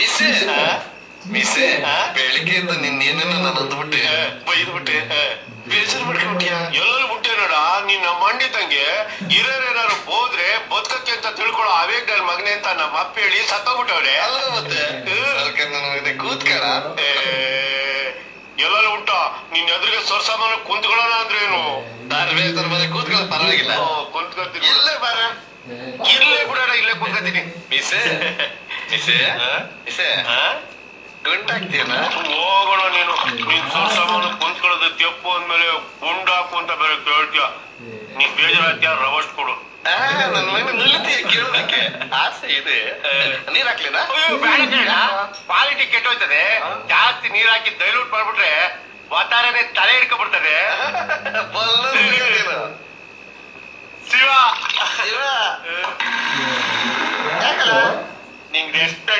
ಮಿಸೆ ಮಿಸೆ ಬೆಳಿಗ್ಗೆಯಿಂದ ನಿನ್ನೇನನ್ನ ನಾನು ಅಂದ್ಬಿಟ್ಟೆ ಬೈದ್ಬಿಟ್ಟೆ ಬೇಜಾರು ಮಾಡ್ಕೊಂಡ್ಯಾ ಎಲ್ಲರೂ ಬಿಟ್ಟೆ ನೋಡ. ನಿನ್ನ ಮಂಡಿ ತಂಗೆ ಹಿರಿಯರೇನಾರು ಹೋದ್ರೆ ಬದುಕಕ್ಕೆ ಅಂತ ತಿಳ್ಕೊಳ್ಳೋ ಅವೇಗ ನನ್ ಮಗನೆ ಅಂತ ನಮ್ಮ ಅಪ್ಪ ಹೇಳಿ ಸತ್ತೋಗ್ಬಿಟ್ಟವ್ರೆ. ಅಲ್ಲ ಮತ್ತೆ? ಅದಕ್ಕೆ ನಾನು ಕೂತ್ಕಳ ಎಲ್ಲರೂ ಉಂಟ? ನಿನ್ ಎದುರಿಗೆ ಸೊರ್ಸಾಮಾನ ಕುಂತ್ಕೊಳ್ಳೋಣ ಅಂದ್ರೆ ಏನು ನಾನು ಬೇಜಾರು ಮನೆ ಕೂತ್ಕೊಳ್ಳೋ ಪರವಾಗಿಲ್ಲ. ಕುಂತ್ಕೊಳ್ತೀನಿ. ಇಲ್ಲೇ ಬಾರ. ಇಲ್ಲೇ ಬಿಡೋಣ ಇಲ್ಲೇ ಕುಂತ್ಕೊತೀನಿ ಮಿಸೆ ಮಿಸೆ ಮಿಸೆ ಹೋಗೋಣ ನೀನು. ನೀನ್ ಸೊರ್ಸಾಮಾನ ಕುಂತ್ಕೊಳ್ಳೋದು ತೆಪ್ಪು ಅಂದ್ಮೇಲೆ ಗುಂಡಾಕು ಅಂತ ಬೇರೆ ಕೇಳ್ತೀಯ. ನೀನ್ ಬೇಜಾರಾಗ್ತೀಯ ರವಸ್ಟ್ ಕೊಡು. ನನ್ನ ಮನೆ ನಿಲ್ತೀಯ ಕೇಳೋದಕ್ಕೆ ಆಸೆ ಇದೆ. ನೀರ್ ಹಾಕ್ಲಿನಾ? ಅಯ್ಯೋ ಬೇಡ ಕಣ ಕ್ವಾಲಿಟಿ ಕೆಟ್ಟೋಯ್ತದೆ. ಜಾಸ್ತಿ ನೀರ್ ಹಾಕಿ ದೈಲೂಟ್ ಮಾಡ್ಬಿಟ್ರೆ ಒತ್ತಾರನೆ ತಲೆ ಹಿಡ್ಕೊಬಿಡ್ತದೆ. ಎಷ್ಟು